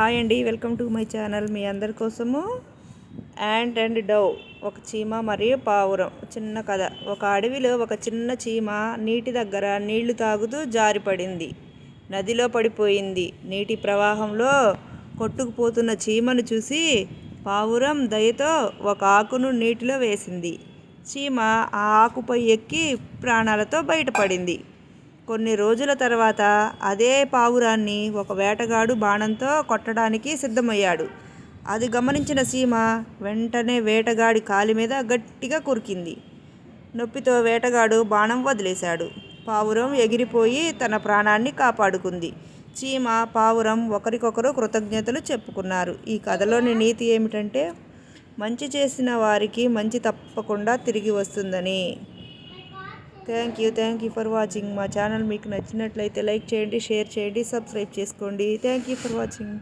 Hi అండి welcome to my channel మీ అందరి కోసము. యాంట్ అండ్ డవ్ ఒక చీమ మరియు పావురం చిన్న కథ. ఒక అడవిలో ఒక చిన్న చీమ నీటి దగ్గర నీళ్ళు తాగుతూ జారిపడింది. నదిలో పడిపోయింది. నీటి ప్రవాహంలో కొట్టుకుపోతున్న చీమను చూసి పావురం దయతో ఒక ఆకును నీటిలో వేసింది. చీమ ఆ ఆకుపై ఎక్కి ప్రాణాలతో బయటపడింది. కొన్ని రోజుల తర్వాత అదే పావురాన్ని ఒక వేటగాడు బాణంతో కొట్టడానికి సిద్ధమయ్యాడు. అది గమనించిన సీమ వెంటనే వేటగాడి కాలి మీద గట్టిగా కురికింది నొప్పితో వేటగాడు బాణం వదిలేశాడు. పావురం ఎగిరిపోయి తన ప్రాణాన్ని కాపాడుకుంది. చీమ పావురం ఒకరికొకరు కృతజ్ఞతలు చెప్పుకున్నారు. ఈ కథలోని నీతి ఏమిటంటే మంచి చేసిన వారికి మంచి తప్పకుండా తిరిగి వస్తుందని. Thank you thank you for watching మా ఛానల్ మీకు నచ్చినట్లయితే లైక్ చేయండి షేర్ చేయండి సబ్స్క్రైబ్ చేసుకోండి. Thank you for watching